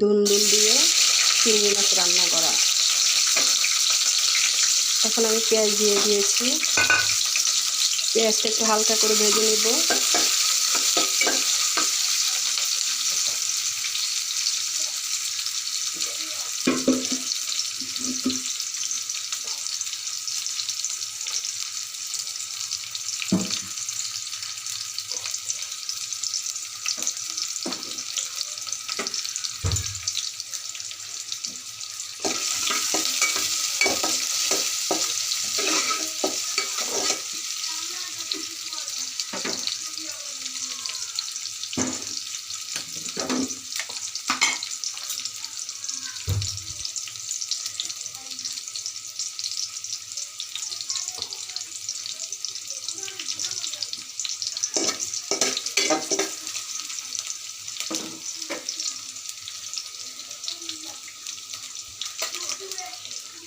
ধুন্দুল দিয়ে চিংড়ি মাছ রান্না করা। এখন আমি পেঁয়াজ দিয়ে দিয়েছি। পেঁয়াজটা একটু হালকা করে ভেজে নেব।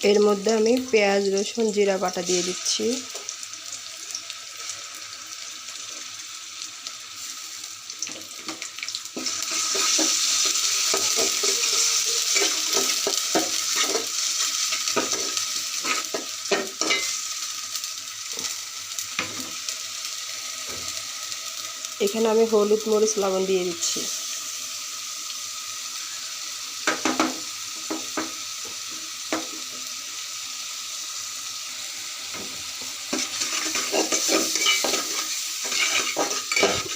এর মধ্যে আমি পেঁয়াজ, রসুন, জিরা বাটা দিয়ে দিচ্ছি। এখানে আমি হলুদ, মরিচ, লবণ দিয়ে দিচ্ছি।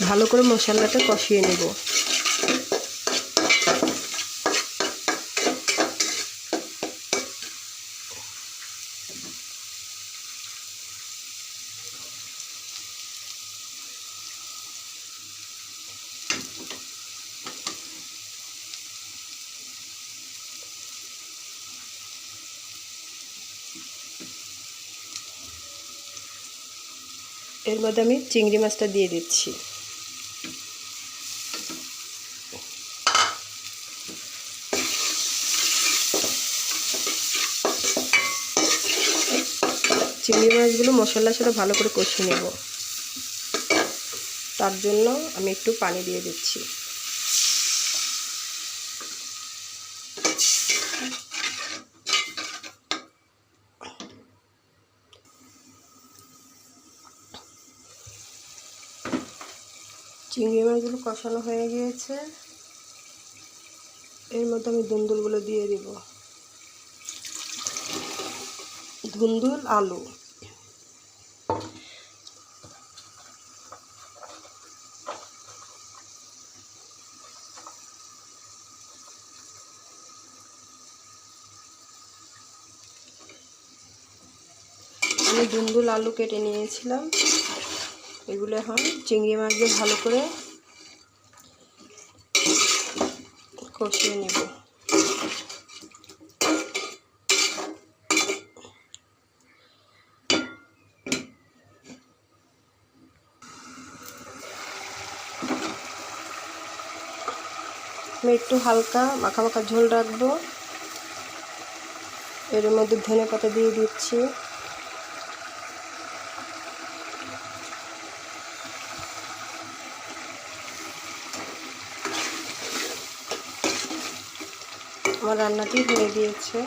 ভালো করে মশলাটা কষিয়ে নেব। এর মধ্যে আমি চিংড়ি মাছটা দিয়ে দিচ্ছি। চিংড়ি মাছগুলো মশলার সাথে ভালো করে কষিয়ে নেব। তার জন্য আমি একটু পানি দিয়ে দিচ্ছি। চিংড়ি মাছগুলো কষানো হয়ে গিয়েছে। এর মধ্যে আমি দুন্দুলগুলো দিয়ে দিব। ধুন্দুল আলু। আমি দুন্দুল আলু কেটে নিয়েছিলাম। এগুলো এখন চিংড়ি মাছ দিয়ে ভালো করে কষিয়ে নেব। আমি একটু হালকা মাখা মাখা ঝোল রাখব। এর মধ্যে ধনে পাতা দিয়ে দিচ্ছি। আমার রান্নাটি হয়ে গিয়েছে।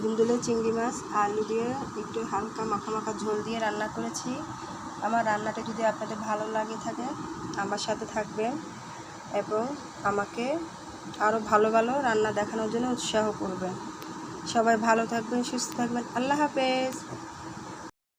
ধুন্দুলে চিংড়ি মাছ, আলু দিয়ে একটু হালকা মাখা মাখা ঝোল দিয়ে রান্না করেছি। আমার রান্নাটা যদি আপনাদের ভালো লাগে থাকে আমার সাথে থাকবেন এবং আমাকে আরও ভালো ভালো রান্না দেখানোর জন্য উৎসাহ করবেন সবাই ভালো থাকবেন, সুস্থ থাকবেন। আল্লাহ হাফেজ।